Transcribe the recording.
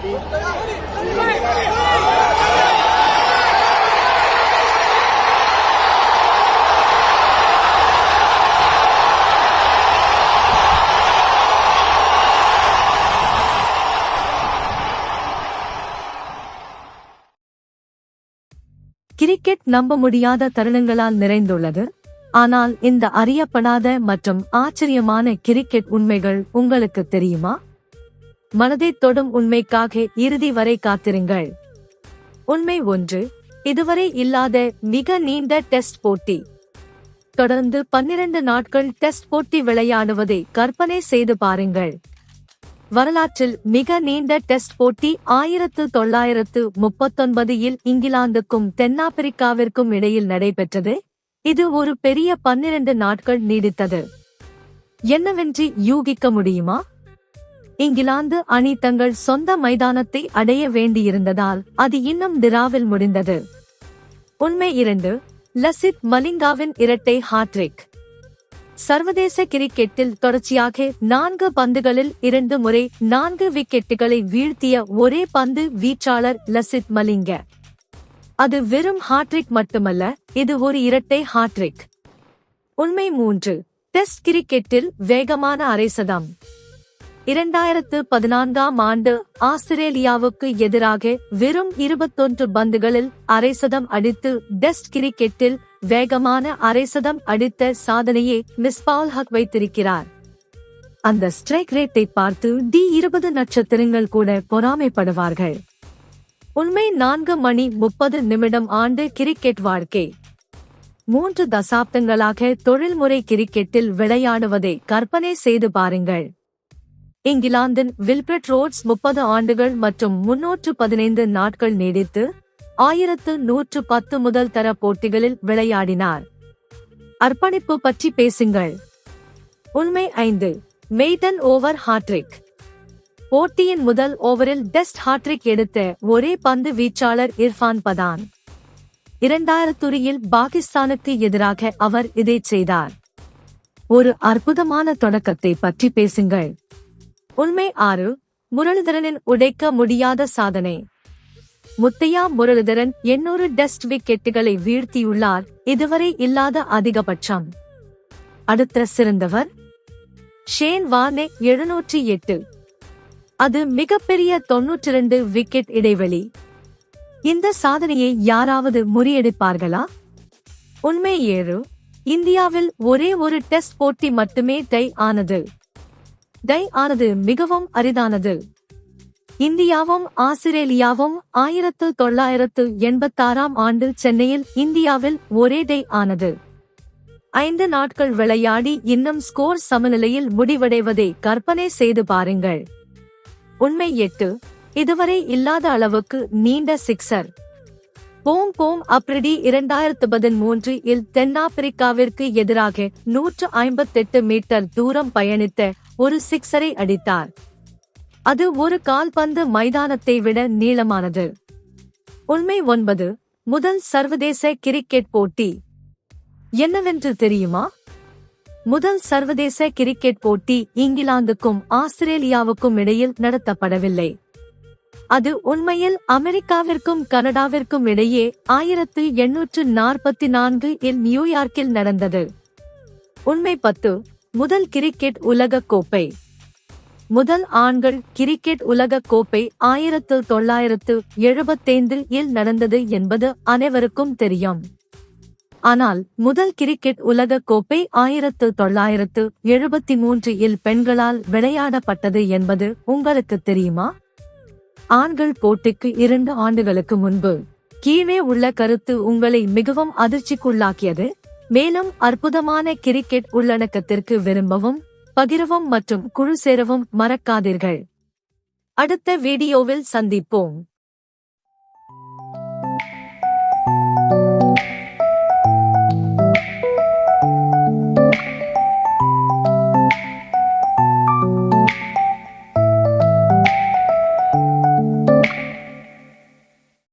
Cricket நம்ப முடியாத தருணங்களால் நிறைந்துள்ளது. ஆனால் இந்த அறியப்படாத மற்றும் ஆச்சரியமான கிரிக்கெட் உண்மைகள் உங்களுக்கு தெரியுமா? மனதை தொடும் உண்மைக்காக இறுதி வரை காத்திருங்கள். உண்மை ஒன்று இதுவரை இல்லாத மிக நீண்ட டெஸ்ட் போட்டி. தொடர்ந்து பன்னிரண்டு நாட்கள் டெஸ்ட் போட்டி விளையாடுவதை கற்பனை செய்து பாருங்கள். வரலாற்றில் மிக நீண்ட டெஸ்ட் போட்டி ஆயிரத்து தொள்ளாயிரத்து முப்பத்தொன்பதில் இங்கிலாந்துக்கும் தென்னாப்பிரிக்காவிற்கும் இடையில் நடைபெற்றது. இது ஒரு பெரிய பன்னிரண்டு நாட்கள் நீடித்தது. என்னவென்று யூகிக்க முடியுமா? இங்கிலாந்து அணி தங்கள் சொந்த மைதானத்தை அடைய வேண்டியிருந்ததால் அது இன்னும் திராவில் முடிந்தது. உண்மை இரண்டு லசித் மலிங்காவின் இரட்டை ஹாட்ரிக் சர்வதேச கிரிக்கெட்டில் தொடர்ச்சியாக நான்கு பந்துகளில் இரண்டு முறை நான்கு விக்கெட்டுகளை வீழ்த்திய ஒரே பந்து வீச்சாளர் லசித் மலிங்க. அது வெறும் ஹாட்ரிக் மட்டுமல்ல இது ஒரு இரட்டை ஹாட்ரிக் உண்மை மூன்று டெஸ்ட் கிரிக்கெட்டில் வேகமான அரைசதம். இரண்டாயிரத்து பதினான்காம் ஆண்டு ஆஸ்திரேலியாவுக்கு எதிராக வெறும் இருபத்தொன்று பந்துகளில் அரைசதம் அடித்து டெஸ்ட் கிரிக்கெட்டில் வேகமான அரைசதம் அடித்த சாதனையை மிஸ்பால் ஹக் வைத்திருக்கிறார். அந்த ஸ்ட்ரைக் ரேட்டை பார்த்து டி இருபது நட்சத்திரங்கள் கூட பொறாமைப்படுவார்கள். உண்மை நான்கு மணி முப்பது நிமிடம் ஆண்டு கிரிக்கெட் வாழ்க்கை. மூன்று தசாப்தங்களாக தொழில்முறை கிரிக்கெட்டில் விளையாடுவதை கற்பனை செய்து பாருங்கள். இங்கிலாந்தின் வில்பிரட் ரோட்ஸ் முப்பது ஆண்டுகள் மற்றும் முன்னூற்று பதினைந்து நாட்கள் நீடித்து ஆயிரத்து நூற்று பத்து முதல் தர போட்டிகளில் விளையாடினார். அர்ப்பணிப்பு பற்றி பேசுங்கள். உண்மை ஐந்து. மெய்டன் ஓவர் ஹாட்ரிக் போட்டியின் முதல் ஓவரில் டெஸ்ட் ஹாட்ரிக் எடுத்த ஒரே பந்து வீச்சாளர் இர்ஃபான் பதான். இரண்டாயிரத்துறையில் பாகிஸ்தானுக்கு எதிராக அவர் இதை செய்தார். ஒரு அற்புதமான தொடக்கத்தை பற்றி பேசுங்கள். உண்மை ஆறு முரளிதரனின் உடைக்க முடியாத சாதனை. முத்தையா முரளிதரன் எண்ணூறு டெஸ்ட் விக்கெட்டுகளை வீழ்த்தியுள்ளார் இதுவரை இல்லாத அதிகபட்சம். அடுத்த சிறந்தவர் ஷேன் வார்னே எழுநூற்றி எட்டு. அது மிகப்பெரிய தொன்னூற்றி இரண்டு விக்கெட் இடைவெளி. இந்த சாதனையை யாராவது முறியடிப்பார்களா? உண்மை ஏறு இந்தியாவில் ஒரே ஒரு டெஸ்ட் போட்டி மட்டுமே டை ஆனது. டை ஆனது மிகவும் அரிதானது. இந்தியாவும் ஆஸ்திரேலியாவும் ஆயிரத்து தொள்ளாயிரத்து எண்பத்தாறாம் ஆண்டு சென்னையில் இந்தியாவில் ஒரே டை ஆனது. ஐந்து நாட்கள் விளையாடி இன்னும் ஸ்கோர் சமநிலையில் முடிவடைவதை கற்பனை செய்து பாருங்கள். உண்மை எட்டு இதுவரை இல்லாத அளவுக்கு நீண்ட சிக்ஸர். போம் போம் அப்ரிடி இரண்டாயிரத்து பதிமூன்று இல் தென்னாப்பிரிக்காவிற்கு எதிராக நூற்று ஐம்பத்தெட்டு மீட்டர் தூரம் பயணித்த ஒரு சிக்ஸரை அடித்தார். அது ஒரு கால்பந்து மைதானத்தை விட நீளமானது. உண்மை ஒன்பது முதல் சர்வதேச கிரிக்கெட் போட்டி. என்னவென்று தெரியுமா? முதல் சர்வதேச கிரிக்கெட் போட்டி இங்கிலாந்துக்கும் ஆஸ்திரேலியாவுக்கும் இடையில் நடத்தப்படவில்லை. அது உண்மையில் அமெரிக்காவிற்கும் கனடாவிற்கும் இடையே ஆயிரத்து எண்ணூற்று நாற்பத்தி நான்கு இல் நியூயார்க்கில் நடந்தது. உண்மை பத்து முதல் கிரிக்கெட் உலக கோப்பை. முதல் ஆண்கள் கிரிக்கெட் உலக கோப்பை ஆயிரத்து தொள்ளாயிரத்து எழுபத்தைந்து இல் நடந்தது என்பது அனைவருக்கும் தெரியும். ஆனால் முதல் கிரிக்கெட் உலக கோப்பை ஆயிரத்து தொள்ளாயிரத்து எழுபத்தி மூன்று இல் பெண்களால் விளையாடப்பட்டது என்பது உங்களுக்கு தெரியுமா? ஆண்கள் போட்டிக்கு இரண்டு ஆண்டுகளுக்கு முன்பு கீழே உள்ள கருத்து உங்களை மிகவும் அதிர்ச்சிக்குள்ளாக்கியது. மேலும் அற்புதமான கிரிக்கெட் உள்ளடக்கத்திற்கு விரும்பவும் பகிரவும் மற்றும் குழு சேரவும் மறக்காதீர்கள். அடுத்த வீடியோவில் சந்திப்போம்.